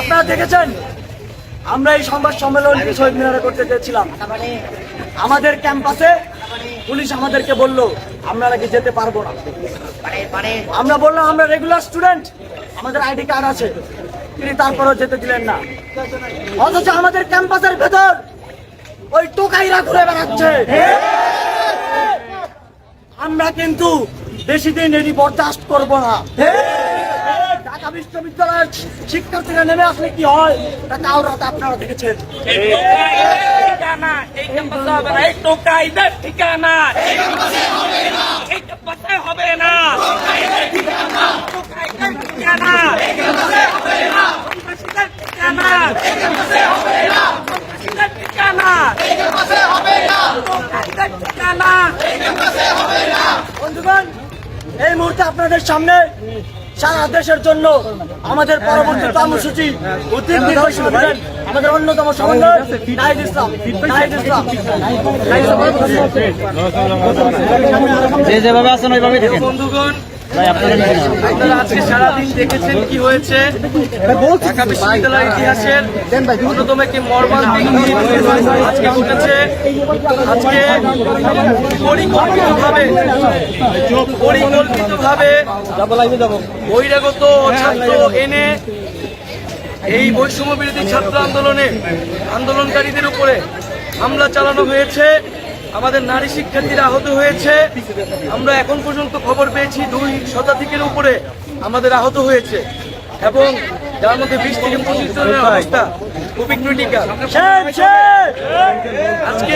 আপনারা দেখেছেন, আমরা এই সংবাদ সম্মেলনটি শহীদ মিনারে করতে চেয়েছিলাম। আমাদের ক্যাম্পাসে পুলিশ আমাদেরকে বলল, আমরা নাকি যেতে পারব না। আমরা বললাম, আমরা রেগুলার স্টুডেন্ট আমাদের আইডি কার্ড আছে। তিনি তারপরেও যেতে দিলেন না। অথচ আমাদের ক্যাম্পাসের ভেতর ওই টোকাইরা ঘুরে বেড়াচ্ছে। আমরা কিন্তু বেশি দিন এটি বরদাস্ত করব না। ঢাকা বিশ্ববিদ্যালয়ের শিক্ষার্থীরা নেমে আসলে কি হয়? তা কাউরাতে আপনারা দেখেছেন। ঠিকানা এই ক্যাম্পাসে হবে এই টোকাইদের ঠিকানা হবে না টোকাইদের ঠিকানা সন্ত্রাসীদের এই মুহূর্তে আপনাদের সামনে সারা দেশের জন্য আমাদের পরবর্তী কর্মসূচি উদ্যোগ আমাদের অন্যতম সমন্বয় নাহিদ ইসলাম। নাহিদ ইসলাম। যে যেভাবে আছেন ওইভাবে বন্ধুগণ সারাদিন দেখেছেন কি হয়েছে? আজকে বহিরাগত ছাত্র এনে এই বৈষম্য বিরোধী ছাত্র আন্দোলনে আন্দোলনকারীদের উপরে হামলা চালানো হয়েছে। আমাদের নারী শিক্ষার্থীরা আহত হয়েছে। আমরা এখন পর্যন্ত খবর পেয়েছি দুই শতাধিকের উপরে আমাদের আহত হয়েছে। এবং যার মধ্যে বিশ থেকে পঁচিশ জনের অবস্থা খুবই ক্রিটিক্যাল আজকে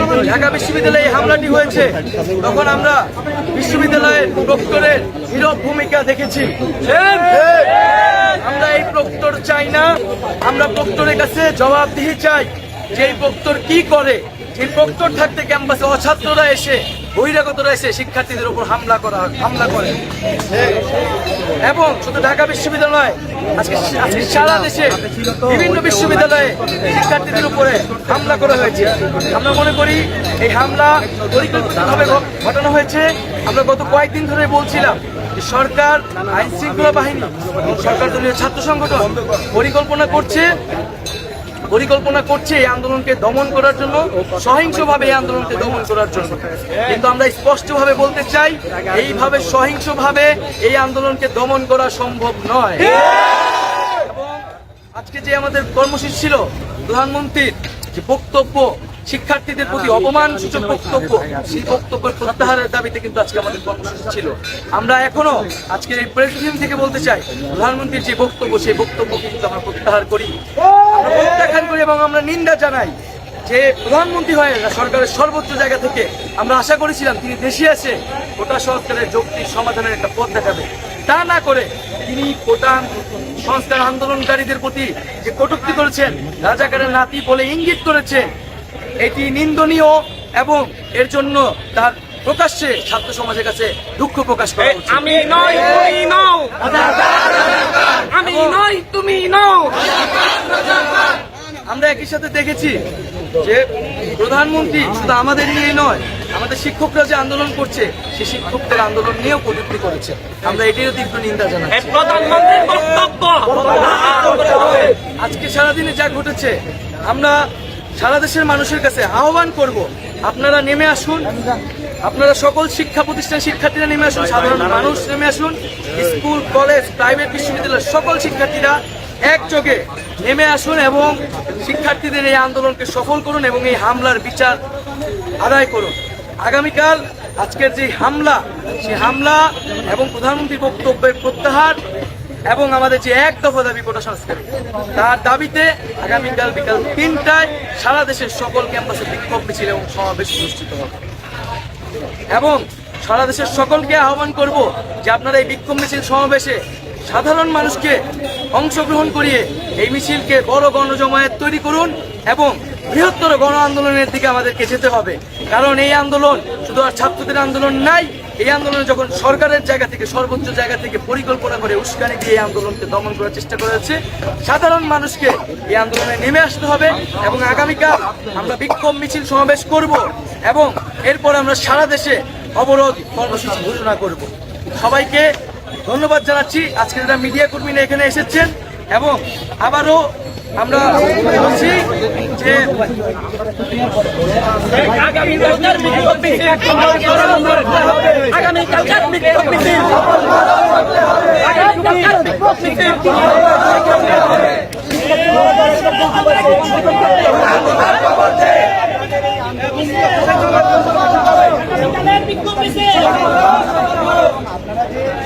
যখন ঢাকা বিশ্ববিদ্যালয়ে হামলাটি হয়েছে, তখন আমরা বিশ্ববিদ্যালয়ের প্রক্টরের নীরব ভূমিকা দেখেছি। আমরা এই প্রক্টর চাই না। আমরা প্রক্টরের কাছে জবাবদিহি চাই যে এই প্রক্টর কি করে প্রক্টর থাকতে ক্যাম্পাসে অছাত্ররা এসে, বহিরাগতরা এসে শিক্ষার্থীদের উপর হামলা করা, হামলা করে। এবং শুধু ঢাকা বিশ্ববিদ্যালয়, আজকে আজকে সারা দেশে বিভিন্ন বিশ্ববিদ্যালয়ে শিক্ষার্থীদের উপরে হামলা করা হয়েছে। আমরা মনে করি এই হামলা পরিকল্পিতভাবে ঘটানো হয়েছে। আমরা গত কয়েকদিন ধরে বলছিলাম সরকার আইন শৃঙ্খলা বাহিনী, সরকার দলীয় ছাত্র সংগঠন পরিকল্পনা করছে। পরিকল্পনা করছে এই আন্দোলনকে দমন করার জন্য, সহিংসভাবে এই আন্দোলনকে দমন করার জন্য। কিন্তু আমরা স্পষ্টভাবে বলতে চাই, এইভাবে সহিংসভাবে এই আন্দোলনকে দমন করা সম্ভব নয়। এবং আজকে যে আমাদের কর্মসূচি ছিল, প্রধানমন্ত্রীর যে বক্তব্য, শিক্ষার্থীদের প্রতি অপমান সূচক বক্তব্য, সেই বক্তব্যের প্রত্যাহারের দাবিতে কিন্তু আজকে আমাদের কর্মসূচি ছিল। আমরা এখনও আজকে এই প্রেসিডেন্ট থেকে বলতে চাই, প্রধানমন্ত্রীর যে বক্তব্য, সেই বক্তব্য কিন্তু আমরা প্রত্যাহার করি। এবং আমরা নিন্দা জানাই যে প্রধানমন্ত্রী হয়ে সরকারের সর্বোচ্চ জায়গা থেকে আমরা আশা করেছিলাম তিনি দেশে এসে কোটা সংস্কারের যৌক্তিক সমাধানের একটা পথ দেখাবে। তা না করে তিনি কোটা সংস্কার আন্দোলনকারীদের প্রতি যে কটূক্তি করেছেন রাজাকারের নাতি বলে ইঙ্গিত করেছেন এটি নিন্দনীয় এবং এর জন্য তার প্রকাশ্যে ছাত্র সমাজের কাছে দুঃখ প্রকাশ করে আমি নয় তুমি নও। আমি নয় তুমি নও। আমরা একই সাথে দেখেছি যে প্রধানমন্ত্রী শুধু আমাদের নিয়েই নয় আমাদের শিক্ষকরা যে আন্দোলন করছে সেই শিক্ষকদের আন্দোলন নিয়েও কটূক্তি করেছে। আমরা এটিরও তীব্র নিন্দা বক্তব্য! আজকে সারাদিনে যা ঘটেছে আমরা সারা দেশের মানুষের কাছে আহ্বান করব আপনারা নেমে আসুন। আপনারা সকল শিক্ষা প্রতিষ্ঠান শিক্ষার্থীরা নেমে আসুন সাধারণ মানুষ নেমে আসুন। স্কুল কলেজ প্রাইভেট বিশ্ববিদ্যালয়ের সকল শিক্ষার্থীরা একযোগে নেমে আসুন এবং শিক্ষার্থীদের এই আন্দোলনকে সফল করুন এবং এই হামলার বিচার আদায় করুন। আগামীকাল আজকের যে হামলা সেই হামলা এবং প্রধানমন্ত্রীর বক্তব্যের প্রত্যাহার এবং আমাদের যে এক দফা দাবি কোটা সংস্কার, তার দাবিতে আগামীকাল বিকাল তিনটায় সারা দেশের সকল ক্যাম্পাসে বিক্ষোভ মিছিল এবং সমাবেশ অনুষ্ঠিত হবে। এবং সারা দেশের সকলকে আহ্বান করব যে আপনারা এই বিক্ষোভ মিছিল সমাবেশে সাধারণ মানুষকে অংশগ্রহণ করিয়ে এই মিছিলকে বড় গণজমায়েত তৈরি করুন এবং বৃহত্তর গণ আন্দোলনের দিকে আমাদেরকে যেতে হবে। কারণ এই আন্দোলন শুধু আর ছাত্রদের আন্দোলন নাই, এই আন্দোলনে যখন সরকারের জায়গা থেকে, সর্বোচ্চ জায়গা থেকে পরিকল্পনা করে উস্কানি দিয়ে এই আন্দোলনকে দমন করার চেষ্টা করা হচ্ছে, সাধারণ মানুষকে এই আন্দোলনে নেমে আসতে হবে এবং আগামীকাল আমরা বিক্ষোভ মিছিল সমাবেশ করব এবং এরপর আমরা সারা দেশে অবরোধ কর্মসূচি ঘোষণা করব। সবাইকে ধন্যবাদ জানাচ্ছি। আজকে যারা মিডিয়া কর্মীরা এখানে এসেছেন এবং আবারও আমরা বলছি যে আগামীকালকার বিক্ষোভ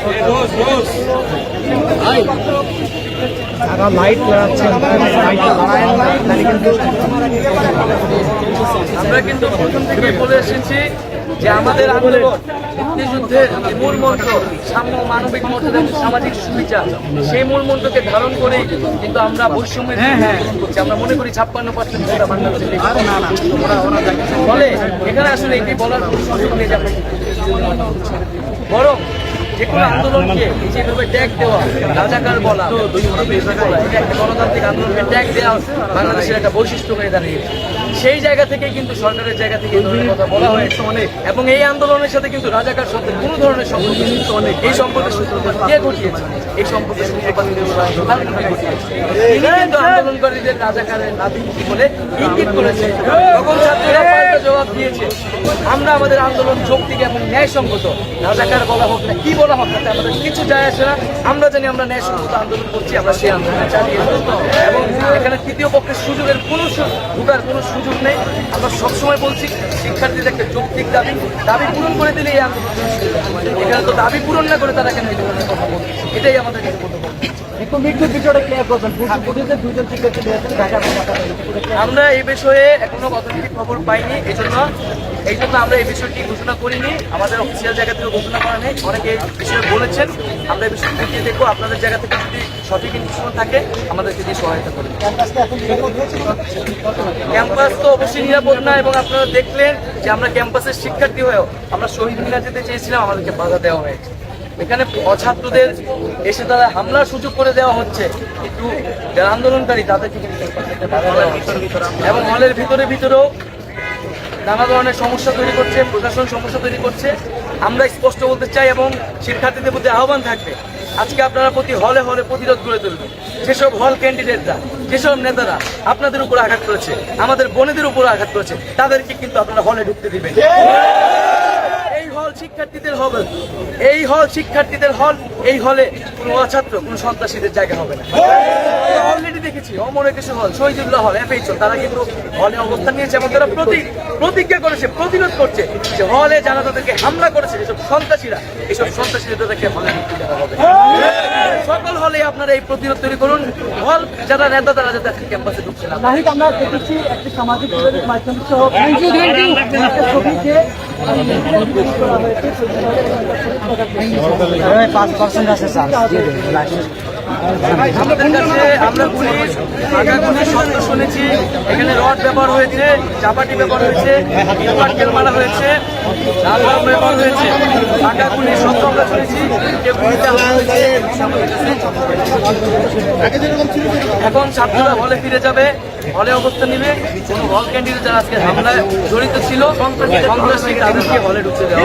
মিছিল বিক্ষোভ মিছিল আমরা কিন্তু প্রথম থেকে বলে এসেছি যে আমাদের আন্দোলন মুক্তিযুদ্ধের মূল মন্ত্র সাম্য মানবিক মর্যাদা সামাজিক সুবিচার সেই মূল মন্ত্রকে ধারণ করে কিন্তু আমরা বৈষম্যের করছি আমরা মনে করি ছাপ্পান্ন পার্সেন্ট বাংলাদেশে ফলে এখানে আসলে এটি বলার কোনো সুযোগ নেই বরং যে কোনো আন্দোলনকে যেভাবে ট্যাগ দেওয়া, রাজাকার বলা এটা একটা গণতান্ত্রিক আন্দোলনকে ট্যাগ দেওয়া বাংলাদেশের একটা বৈশিষ্ট্য হয়ে দাঁড়িয়েছে সেই জায়গা থেকে কিন্তু সরকারের জায়গা থেকে এই ধরনের কথা বলা হয়েছে। অনেক। এবং এই আন্দোলনের সাথে কিন্তু রাজাকার সাথে কোনো ধরনের সম্পর্ক নেই। অনেক। এই সম্পর্কের সূত্রপাত কে ঘটিয়েছে? এই সম্পর্কের সূত্রপাত কিন্তু কিন্তু আন্দোলনকারীদের রাজাকারের নাতি বলে ইঙ্গিত করেছে। তখন ছাত্রীরা পাল্টা জবাব দিয়েছে। আমরা আমাদের আন্দোলন যৌক্তিক এবং ন্যায়সঙ্গত। রাজাকার বলা হোক না কি বলা হোক তাতে আমাদের কিছু যায় আসে না। আমরা জানি আমরা ন্যায়সঙ্গত আন্দোলন করছি আমরা সেই আন্দোলন চালিয়ে আমরা সবসময় বলছি, শিক্ষার্থীদের একটা যৌক্তিক দাবি দাবি পূরণ করে দিলে এই আন্দোলন এখানে তো দাবি পূরণ না করে তারা কেন এই ধরনের কথা বলছে? এটাই আমাদের কাছে আমরা এই বিষয়ে এখনও অথেন্টিক খবর পাইনি এই জন্য এই জন্য আমরা এই বিষয়টি ঘোষণা করিনি। আমাদের অফিসিয়াল জায়গা থেকে ঘোষণা করা নেই। অনেকে এই বিষয়ে বলেছেন। আমরা এই বিষয়টি খতিয়ে দেখব। আপনাদের জায়গা থেকে যদি সঠিক ইনফরমেশন থাকে আমাদেরকে দিয়ে সহায়তা করবেন ক্যাম্পাস তো অবশ্যই নিরাপদ না এবং আপনারা দেখলেন যে আমরা ক্যাম্পাসের শিক্ষার্থী হয়েও আমরা শহীদ মিনার যেতে চেয়েছিলাম আমাদেরকে বাধা দেওয়া হয়েছে। এখানে অছাত্রদের এসে তারা হামলার সুযোগ করে দেওয়া হচ্ছে। একটু যারা আন্দোলনকারী তাদেরকে এবং হলের ভিতরে ভিতরেও নানা ধরনের সমস্যা তৈরি করছে, প্রশাসন সমস্যা তৈরি করছে। আমরা স্পষ্ট বলতে চাই এবং শিক্ষার্থীদের প্রতি আহ্বান থাকবে, আজকে আপনারা প্রতি হলে হলে প্রতিরোধ গড়ে তুলবেন যেসব হল ক্যান্ডিডেটরা যেসব নেতারা আপনাদের উপর আঘাত করেছে, আমাদের বোনেদের উপর আঘাত করেছে, তাদেরকে কিন্তু আপনারা হলে ঢুকতে দিবেন। হল শিক্ষার্থীদের হবে। এই হল শিক্ষার্থীদের হল, এই হলে কোনো অছাত্র, কোনো সন্ত্রাসীদের জায়গা হবে না। অলরেডি দেখেছি অমরে কিছু হল, শহীদুল্লাহ হল এফএইচ হল, তারা কিন্তু হলে অবস্থান নিয়েছে এবং তারা প্রতি, প্রতিজ্ঞা করেছে, প্রতিরোধ করছে যে হলে যারা তাদেরকে হামলা করেছে এসব সন্ত্রাসীরা, এসব সন্ত্রাসীদের তাদেরকে হলে মুক্তি দেওয়া হবে। সকল হলে আপনারা এই প্রতিরোধ তৈরি করুন। হল যারা নেতা তারা যাতে আজকে ক্যাম্পাসে ঢুকছে না আমরা দেখেছি একটি সামাজিক যোগাযোগ মাধ্যম সহ হয়েছে পাঁচ পার্সেন্ট আছে স্যার আমাদের কাছে আমরা পুলিশ আগা পুলিশ শব্দ শুনেছি, এখানে রড ব্যবহার হয়েছে, চাপাটি ব্যবহার হয়েছে পাটকেল মারা হয়েছে লাল রং ব্যবহার হয়েছে। আগা পুলিশ শব্দ আমরা শুনেছি যে এখন ছাত্ররা হলে ফিরে যাবে, হলে অবস্থান নিবে কোন হল ক্যান্ডিডেট যারা আজকে হামলায় জড়িত ছিল। সন্ত্রাসী তাদেরকে হলে ঢুকতে দেওয়া।